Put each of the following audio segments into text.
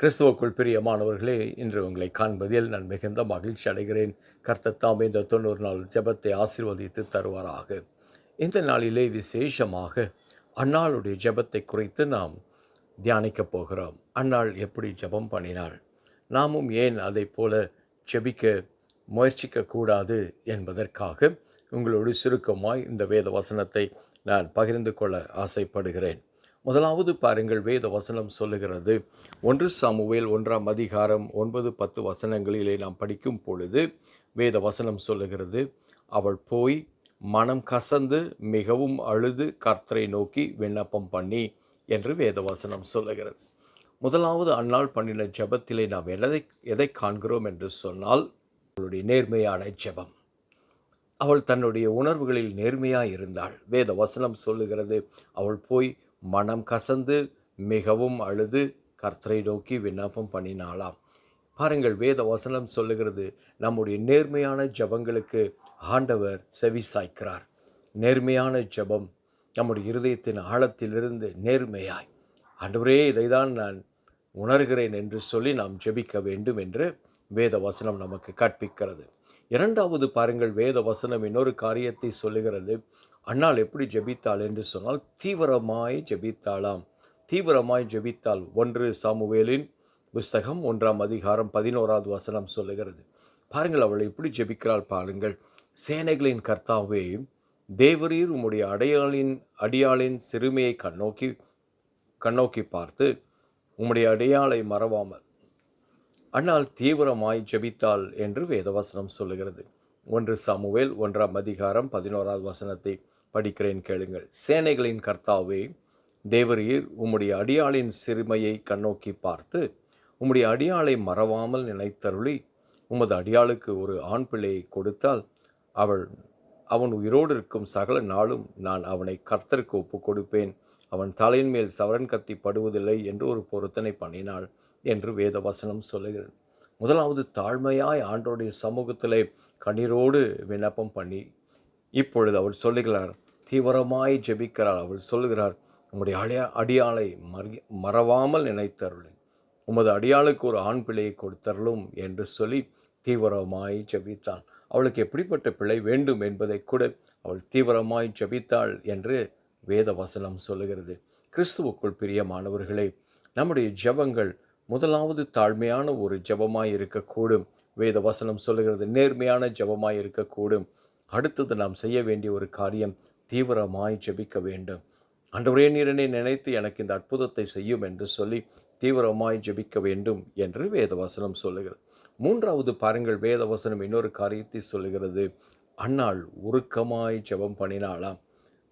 கிறிஸ்துவக்குள் பிரியமானவர்களே இன்று உங்களை காண்பதில் நான் மிகுந்த மகிழ்ச்சி அடைகிறேன். கர்த்தத்தாம் இந்த தொண்ணூறு நாள் ஜெபத்தை ஆசிர்வதித்து தருவாராக. இந்த நாளிலே விசேஷமாக அன்னாளுடைய ஜபத்தை குறித்து நாம் தியானிக்கப் போகிறோம். அன்னாள் எப்படி ஜெபம் பண்ணினாள்? நாமும் ஏன் அதை போல ஜெபிக்க முயற்சிக்க கூடாது என்பதற்காக உங்களோடு சுருக்கமாய் இந்த வேத வசனத்தை நான் பகிர்ந்து கொள்ள ஆசைப்படுகிறேன். முதலாவது பாருங்கள் வேத வசனம் சொல்லுகிறது. ஒன்று சாமுவேல் ஒன்றாம் அதிகாரம் ஒன்பது பத்து வசனங்களிலே நாம் படிக்கும் பொழுது வேத வசனம் சொல்லுகிறது. அவள் போய் மனம் கசந்து மிகவும் அழுது கர்த்தரை நோக்கி விண்ணப்பம் பண்ணி என்று வேத வசனம் சொல்லுகிறது. முதலாவது அந்நாள் பண்ணின ஜெபத்திலே நாம் எதை எதை காண்கிறோம் என்று சொன்னால் அவளுடைய நேர்மையான ஜெபம். அவள் தன்னுடைய உணர்வுகளில் நேர்மையாக இருந்தாள். வேத வசனம் சொல்லுகிறது. அவள் போய் மனம் கசந்து மிகவும் அழுது கர்த்தரை நோக்கி விண்ணப்பம் பண்ணினாளாம். பாருங்கள் வேத வசனம் சொல்லுகிறது நம்முடைய நேர்மையான ஜெபங்களுக்கு ஆண்டவர் செவி சாய்க்கிறார். நேர்மையான ஜெபம் நம்முடைய இருதயத்தின் ஆழத்திலிருந்து நேர்மையாய். ஆண்டவரே இதைதான் நான் உணர்கிறேன் என்று சொல்லி நாம் ஜெபிக்க வேண்டும் என்று வேத வசனம் நமக்கு கற்பிக்கிறது. இரண்டாவது பாருங்கள் வேத வசனம் இன்னொரு காரியத்தை சொல்லுகிறது. அண்ணால் எப்படி ஜெபித்தாள் என்று சொன்னால் தீவிரமாய் ஜெபித்தாளாம். தீவிரமாய் ஜெபித்தாள். ஒன்று சாமுவேலின் புஸ்தகம் ஒன்றாம் அதிகாரம் பதினோராவது வசனம் சொல்லுகிறது. பாருங்கள் அவள் எப்படி ஜெபிக்கிறாள் பாருங்கள். சேனைகளின் கர்த்தாவே தேவரீர் உம்முடைய அடையாளின் அடியாளின் சிறுமியை கண்ணோக்கி கண்ணோக்கி பார்த்து உம்முடைய அடையாளை மறவாமல் ஆனால் தீவிரமாய் ஜெபித்தாள் என்று வேதவசனம் சொல்லுகிறது. ஒன்று சமுவேல் ஒன்றாம் அதிகாரம் பதினோராவது வசனத்தை படிக்கிறேன் கேளுங்கள். சேனைகளின் கர்த்தாவே தேவரீர் உம்முடைய அடியாளின் சிறுமையை கண்ணோக்கி பார்த்து உம்முடைய அடியாளை மறவாமல் நினைத்தருளி உமது அடியாளுக்கு ஒரு ஆண் பிள்ளையை கொடுத்தால் அவள் அவன் உயிரோடு இருக்கும் சகல நாளும் நான் அவனை கர்த்தருக்கு ஒப்பு கொடுப்பேன் அவன் தலையின் மேல் சவரன் கத்தி படுவதில்லை என்று ஒரு பொருத்தனை பண்ணினாள். என்று வேத வசனம் சொல்லுகிறது. முதலாவது தாழ்மையாய் ஆண்டோடைய சமூகத்திலே கண்ணீரோடு விண்ணப்பம் பண்ணி இப்பொழுது அவள் சொல்லுகிறார் தீவிரமாய் ஜெபிக்கிறார் அவள் சொல்லுகிறார் உம்முடைய அடியா அடியாளை மறி மறவாமல் நினைத்தருளும் உமது அடியாளுக்கு ஒரு ஆண் பிள்ளையை கொடுத்தருளும் என்று சொல்லி தீவிரமாய் ஜெபித்தாள். அவளுக்கு எப்படிப்பட்ட பிள்ளை வேண்டும் என்பதை கூட அவள் தீவிரமாய் ஜபித்தாள் என்று வேத வசனம் சொல்லுகிறது. கிறிஸ்துவுக்குள் பிரியமானவர்களே நம்முடைய ஜெபங்கள் முதலாவது தாழ்மையான ஒரு ஜெபமாய் இருக்கக்கூடும் வேத வசனம் சொல்லுகிறது நேர்மையான ஜெபமாய் இருக்கக்கூடும் அடுத்தது நாம் செய்ய வேண்டிய ஒரு காரியம் தீவிரமாய் ஜெபிக்க வேண்டும். அன்றவரே நீரனை நினைத்து எனக்கு இந்த அற்புதத்தை செய்யும் என்று சொல்லி தீவிரமாய் ஜெபிக்க வேண்டும் என்று வேதவசனம் சொல்லுகிறது. மூன்றாவது பாருங்கள் வேதவசனம் இன்னொரு காரியத்தை சொல்லுகிறது. அன்னாள் உருக்கமாய் ஜெபம் பண்ணினாளாம்.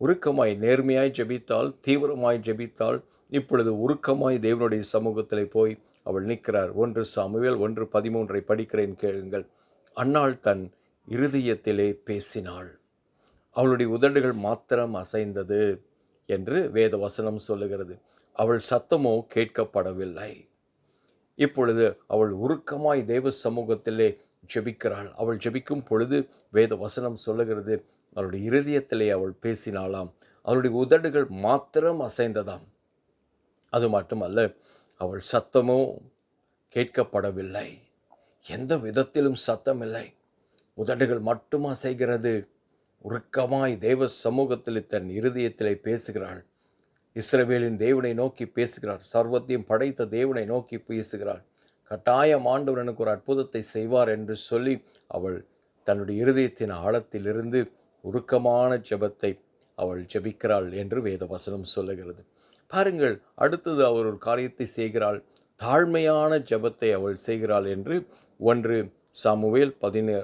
உருக்கமாய் நேர்மையாய் ஜெபித்தால் தீவிரமாய் ஜபித்தால் இப்பொழுது உருக்கமாய் தேவனுடைய சமூகத்தில் போய் அவள் நிற்கிறார். ஒன்று சாமுவேல் ஒன்று பதிமூன்றை படிக்கிறேன் கேளுங்கள். அன்னாள் தன் இருதயத்திலே பேசினாள். அவளுடைய உதடுகள் மாத்திரம் அசைந்தது என்று வேத வசனம் சொல்லுகிறது. அவள் சத்தமோ கேட்கப்படவில்லை. இப்பொழுது அவள் உருக்கமாய் தேவ சமூகத்திலே ஜெபிக்கிறாள். அவள் ஜெபிக்கும் பொழுது வேத வசனம் சொல்லுகிறது அவளுடைய இருதயத்திலே அவள் பேசினாளாம். அவளுடைய உதடுகள் மாத்திரம் அசைந்ததாம். அது மட்டுமல்ல அவள் சத்தமோ கேட்கப்படவில்லை. எந்த விதத்திலும் சத்தமில்லை. உதடுகள் மட்டுமா செய்கிறது? உருக்கமாய் தேவ சமூகத்தில் தன் இருதயத்திலே பேசுகிறாள். இஸ்ரவேலின் தேவனை நோக்கி பேசுகிறார். சர்வத்தையும் படைத்த தேவனை நோக்கி பேசுகிறாள். கட்டாயம் ஆண்டவர் எனக்கு ஒரு அற்புதத்தை செய்வார் என்று சொல்லி அவள் தன்னுடைய இருதயத்தின் ஆழத்திலிருந்து உருக்கமான ஜெபத்தை அவள் ஜெபிக்கிறாள் என்று வேதவசனம் சொல்லுகிறது. பாருங்கள் அடுத்தது அவர் ஒரு காரியத்தை செய்கிறாள் தாழ்மையான ஜெபத்தை அவள் செய்கிறாள் என்று ஒன்று சாமுவேல் பதினே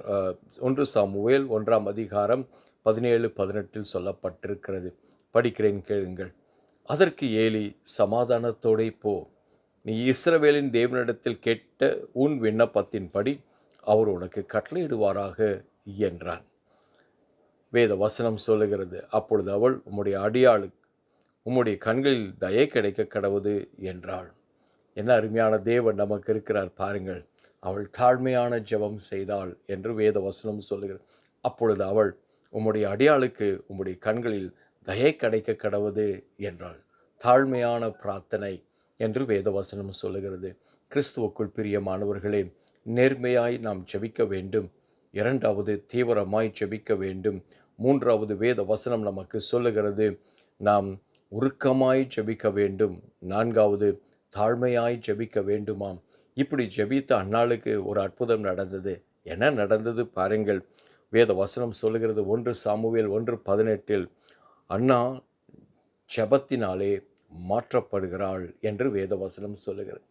ஒன்று சாமுவேல் ஒன்றாம் அதிகாரம் பதினேழு பதினெட்டில் சொல்லப்பட்டிருக்கிறது. படிக்கிறேன் கேளுங்கள். அதற்கு ஏலி சமாதானத்தோடே போ. நீ இஸ்ரவேலின் தேவனிடத்தில் கேட்ட உன் விண்ணப்பத்தின்படி அவர் உனக்கு கட்டளையிடுவாராக என்றான். வேத வசனம் சொல்லுகிறது அப்பொழுது அவள் உம்முடைய அடியாளுக்கு உம்முடைய கண்களில் தயை கிடைக்க கடவுது என்றாள். என்ன அருமையான தேவன் நமக்கு இருக்கிறார் பாருங்கள். அவள் தாழ்மையான ஜெபம் செய்தாள் என்று வேத வசனம் சொல்லுகிறது. அப்பொழுது அவள் உம்முடைய அடியாளுக்கு உம்முடைய கண்களில் தயை கிடைக்க கடவுது என்றாள். தாழ்மையான பிரார்த்தனை என்று வேதவசனம் சொல்லுகிறது. கிறிஸ்துவுக்குள் பிரியமானவர்களே நேர்மையாய் நாம் ஜெபிக்க வேண்டும். இரண்டாவது தீவிரமாய் ஜெபிக்க வேண்டும். மூன்றாவது வேத வசனம் நமக்கு சொல்லுகிறது. நாம் உருக்கமாய் ஜெபிக்க வேண்டும். நான்காவது தாழ்மையாய் ஜெபிக்க வேண்டுமாம். இப்படி ஜெபித்த அந்நாளுக்கு ஒரு அற்புதம் நடந்தது. என்ன நடந்தது பாருங்கள். வேத வசனம் சொல்லுகிறது ஒன்று சாமுவேல் ஒன்று பதினெட்டில் அண்ணா ஜெபத்தினாலே மாற்றப்படுகிறாள் என்று வேத வசனம் சொல்லுகிறது.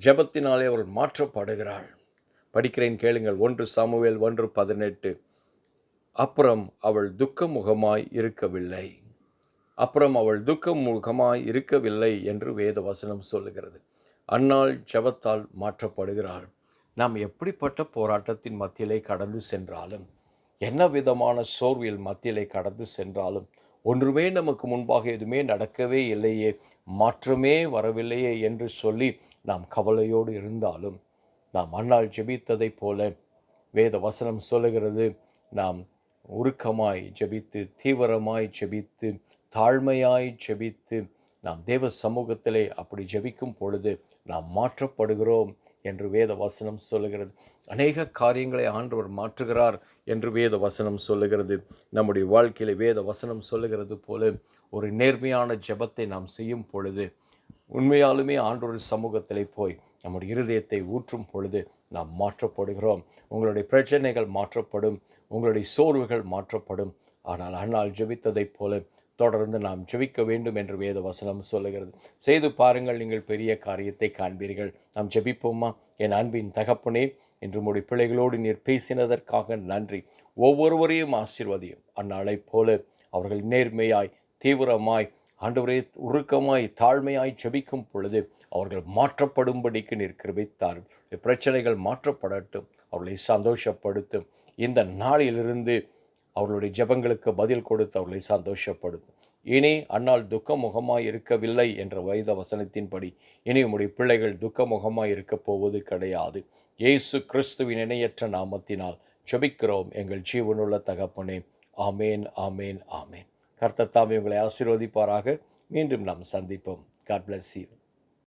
ஜெபத்தினாலே அவள் மாற்றப்படுகிறாள். படிக்கிறேன் கேளுங்கள். ஒன்று சாமுவேல் ஒன்று பதினெட்டு அப்புறம் அவள் துக்க முகமாய் இருக்கவில்லை. அப்புறம் அவள் துக்கம் முகமாய் இருக்கவில்லை என்று வேத வசனம் சொல்லுகிறது. அன்னாள் ஜெபத்தால் மாற்றப்படுகிறாள். நாம் எப்படிப்பட்ட போராட்டத்தின் மத்தியிலே கடந்து சென்றாலும் என்ன விதமான சோர்வில் மத்தியிலே கடந்து சென்றாலும் ஒன்றுமே நமக்கு முன்பாக எதுவுமே நடக்கவே இல்லையே மாற்றமே வரவில்லையே என்று சொல்லி நாம் கவலையோடு இருந்தாலும் நாம் அண்ணால் ஜெபித்ததைப் போல வேத வசனம் சொல்லுகிறது நாம் உருக்கமாய் ஜெபித்து தீவிரமாய் ஜெபித்து தாழ்மையாய் ஜெபித்து நாம் தேவ சமூகத்திலே அப்படி ஜெபிக்கும் பொழுது நாம் மாற்றப்படுகிறோம் என்று வேத வசனம் சொல்லுகிறது. அநேக காரியங்களை ஆண்டவர் மாற்றுகிறார் என்று வேத வசனம் சொல்லுகிறது. நம்முடைய வாழ்க்கையில் வேத வசனம் சொல்லுகிறது போல ஒரு நேர்மையான ஜெபத்தை நாம் செய்யும் பொழுது உண்மையாலுமே ஆண்டோர் சமூகத்திலே போய் நம்முடைய இருதயத்தை ஊற்றும் பொழுது நாம் மாற்றப்படுகிறோம். உங்களுடைய பிரச்சனைகள் மாற்றப்படும் உங்களுடைய சோர்வுகள் மாற்றப்படும். ஆனால் அன்னால் ஜெபித்ததைப் போல தொடர்ந்து நாம் ஜெபிக்க வேண்டும் என்று வேத வசனம் சொல்லுகிறது. செய்து பாருங்கள் நீங்கள் பெரிய காரியத்தை காண்பீர்கள். நாம் ஜெபிப்போமா? என் அன்பின் தகப்பனே என்று முடி பிள்ளைகளோடு நீர் பேசினதற்காக நன்றி. ஒவ்வொருவரையும் ஆசீர்வதியும். அந்நாளைப் போல அவர்கள் நேர்மையாய் தீவிரமாய் ஆண்டவரே உருக்கமாய் தாழ்மையாய் ஜெபிக்கும் பொழுது அவர்கள் மாற்றப்படும்படிக்கு நீர் கிருபித்தார். பிரச்சனைகள் மாற்றப்படட்டும். அவர்களை சந்தோஷப்படுத்தும். இந்த நாளிலிருந்து அவர்களுடைய ஜெபங்களுக்கு பதில் கொடுத்து அவர்களை சந்தோஷப்படும் இனி அன்னால் துக்கமுகமாய் இருக்கவில்லை என்ற வைத வசனத்தின்படி இனி உம்முடைய பிள்ளைகள் துக்கமுகமாய் இருக்கப் போவது கிடையாது. இயேசு கிறிஸ்துவின் இணையற்ற நாமத்தினால் ஜெபிக்கிறோம். எங்கள் ஜீவனுள்ள தகப்பனே ஆமேன் ஆமேன் ஆமேன். கர்த்தத்தாமே உங்களை ஆசீர்வதிப்பாராக. மீண்டும் நாம் சந்திப்போம். God bless you